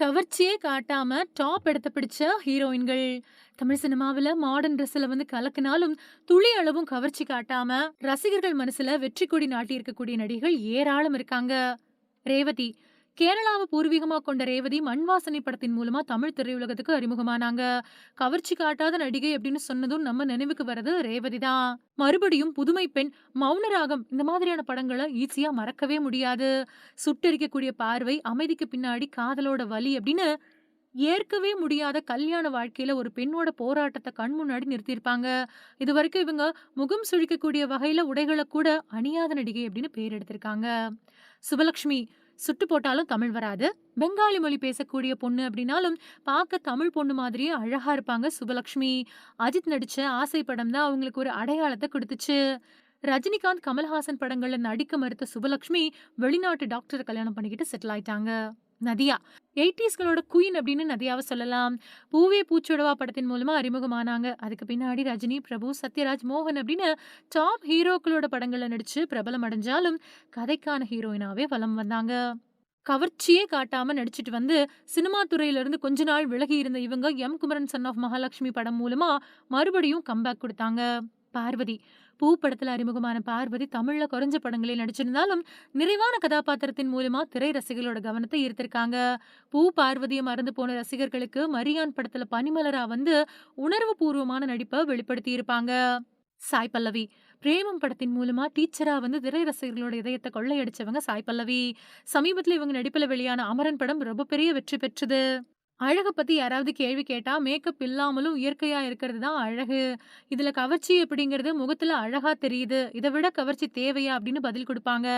கவர்ச்சியே காட்டாம டாப் இடத்த பிடிச்ச ஹீரோயின்கள். தமிழ் சினிமாவுல மாடர்ன் ட்ரெஸ்ஸில் வந்து கலக்குனாலும், துளி அளவும் கவர்ச்சி காட்டாம, ரசிகர்கள் மனசுல வெற்றி கொடி நாட்டியிருக்கக்கூடிய நடிகர்கள் ஏராளம் இருக்காங்க. ரேவதி கேரளாவை பூர்வீகமாக கொண்ட ரேவதி மண் வாசனை படத்தின் மூலமா தமிழ் திரையுலகத்துக்கு அறிமுகமானாங்க. கவர்ச்சி காட்டாத நடிகை அப்படின்னு சொன்னதும் நம்ம நினைவுக்கு வர்றது ரேவதி தான். மறுபடியும் புதுமை பெண், மௌனராகம் இந்த மாதிரியான படங்களை ஈஸியா மறக்கவே முடியாது. சுட்டெரிக்கக்கூடிய பார்வை, அமைதிக்கு பின்னாடி காதலோட வலி அப்படின்னு ஏற்கவே முடியாத கல்யாண வாழ்க்கையில ஒரு பெண்ணோட போராட்டத்தை கண் முன்னாடி நிறுத்தியிருப்பாங்க. இதுவரைக்கும் இவங்க முகம் சுழிக்கக்கூடிய வகையில உடைகளை கூட அணியாத நடிகை அப்படின்னு பேர் எடுத்திருக்காங்க. சுபலக்ஷ்மி சுட்டு போட்டாலும் தமிழ் வராது. பெங்காலி மொழி பேசக்கூடிய பொண்ணு அப்படின்னாலும், பார்க்க தமிழ் பொண்ணு மாதிரியே அழகா இருப்பாங்க சுபலக்ஷ்மி. அஜித் நடிச்ச ஆசை படம் தான் அவங்களுக்கு ஒரு அடையாளத்தை கொடுத்துச்சு ரஜினிகாந்த், கமல்ஹாசன் படங்கள்ல நடிக்க மறுத்த சுபலக்ஷ்மி, வெளிநாட்டு டாக்டரை கல்யாணம் பண்ணிக்கிட்டு செட்டில் ஆயிட்டாங்க. நதியா 80ஸ்களோட குயின் அப்படின்னு நதியாவ சொல்லலாம். பூவே பூச்சொடவா படத்தின் மூலமாக அறிமுகமானாங்க. அதுக்கு பின்னாடி ரஜினி, பிரபு, சத்யராஜ், மோகன் அப்படின்னு டாப் ஹீரோக்களோட படங்களில் நடித்து பிரபலம் அடைஞ்சாலும், கதைக்கான ஹீரோயினாவே வலம் வந்தாங்க. கவர்ச்சியே காட்டாமல் நடிச்சுட்டு வந்து, சினிமா துறையிலிருந்து கொஞ்ச நாள் விலகி இருந்த இவங்க, M. Kumaran son of Mahalakshmi படம் மூலமாக மறுபடியும் கம்பேக் கொடுத்தாங்க பார்வதி பூ படத்தில் அறிமுகமான பார்வதி தமிழில் குறைஞ்ச படங்களில் நடிச்சிருந்தாலும், நிறைவான கதாபாத்திரத்தின் மூலமா திரை ரசிகர்களோட கவனத்தை ஈர்த்திருக்காங்க. பூ பார்வதியை மறந்து போன ரசிகர்களுக்கு மரியான் படத்துல பனிமலரா வந்து உணர்வு பூர்வமான நடிப்ப வெளிப்படுத்தியிருப்பாங்க. சாய் பல்லவி பிரேமம் படத்தின் மூலமா டீச்சரா வந்து திரை ரசிகர்களோட இதயத்தை கொள்ளையடிச்சவங்க சாய் பல்லவி. சமீபத்தில் இவங்க நடிப்பில் வெளியான அமரன் படம் ரொம்ப பெரிய வெற்றி பெற்றது. அழக பத்தி யாராவது கேள்வி கேட்டா, மேக்கப் இல்லாமலும் இயற்கையா இருக்கிறது தான் அழகு. இதுல கவர்ச்சி அப்படிங்கிறது முகத்துல அழகா தெரியுது. இதை விட கவர்ச்சி தேவையா அப்படின்னு பதில் கொடுப்பாங்க